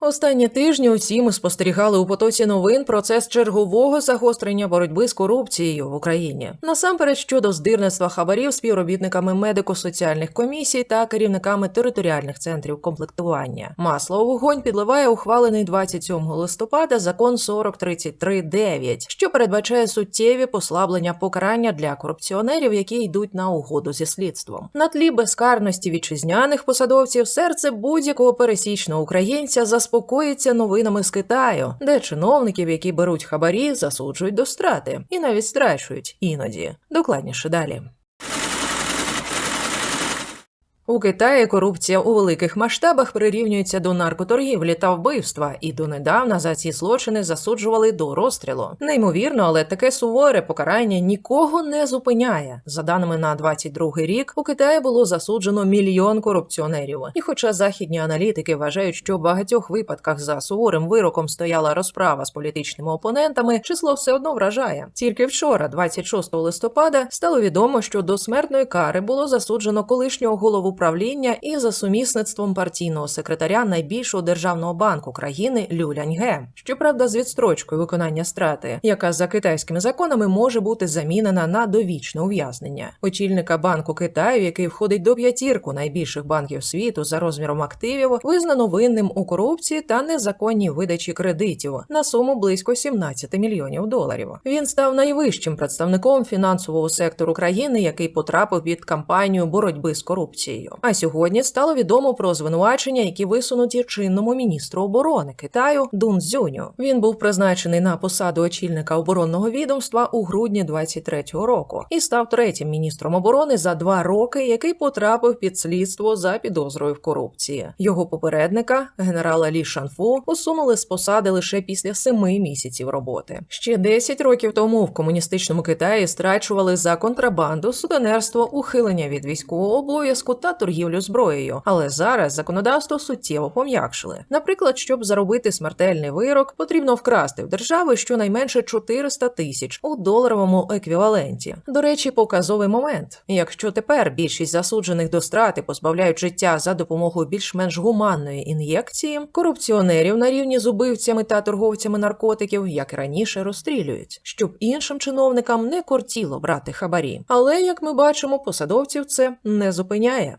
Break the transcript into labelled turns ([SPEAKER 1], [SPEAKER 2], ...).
[SPEAKER 1] Останні тижні усі ми спостерігали у потоці новин процес чергового загострення боротьби з корупцією в Україні. Насамперед щодо здирництва хабарів співробітниками медико-соціальних комісій та керівниками територіальних центрів комплектування. Масло у вогонь підливає ухвалений 27 листопада закон 4033-9, що передбачає суттєві послаблення покарання для корупціонерів, які йдуть на угоду зі слідством. На тлі безкарності вітчизняних посадовців серце будь-якого пересічного українця заспокоїться новинами з Китаю, де чиновників, які беруть хабарі, засуджують до страти і навіть страчують іноді. Докладніше далі. У Китаї корупція у великих масштабах прирівнюється до наркоторгівлі та вбивства, і донедавна за ці злочини засуджували до розстрілу. Неймовірно, але таке суворе покарання нікого не зупиняє. За даними на 22 рік, у Китаї було засуджено мільйон корупціонерів. І хоча західні аналітики вважають, що в багатьох випадках за суворим вироком стояла розправа з політичними опонентами, число все одно вражає. Тільки вчора, 26 листопада, стало відомо, що до смертної кари було засуджено колишнього голову правління і за сумісництвом партійного секретаря найбільшого державного банку країни Лю Ляньге. Щоправда, з відстрочкою виконання страти, яка за китайськими законами може бути замінена на довічне ув'язнення. Очільника банку Китаю, який входить до п'ятірку найбільших банків світу за розміром активів, визнано винним у корупції та незаконній видачі кредитів на суму близько 17 мільйонів доларів. Він став найвищим представником фінансового сектору країни, який потрапив під кампанію боротьби з корупцією. А сьогодні стало відомо про звинувачення, які висунуті чинному міністру оборони Китаю Дун Цзюню. Він був призначений на посаду очільника оборонного відомства у грудні 23-го року і став третім міністром оборони за два роки, який потрапив під слідство за підозрою в корупції. Його попередника, генерала Лі Шанфу, усунули з посади лише після семи місяців роботи. Ще 10 років тому в комуністичному Китаї страчували за контрабанду, сутенерство, ухилення від військового обов'язку та торгівлю зброєю. Але зараз законодавство суттєво пом'якшили. Наприклад, щоб заробити смертельний вирок, потрібно вкрасти в держави щонайменше 400 тисяч у доларовому еквіваленті. До речі, показовий момент. Якщо тепер більшість засуджених до страти позбавляють життя за допомогою більш-менш гуманної ін'єкції, корупціонерів на рівні з убивцями та торговцями наркотиків, як і раніше, розстрілюють, щоб іншим чиновникам не кортіло брати хабарі. Але як ми бачимо, посадовців це не зупиняє.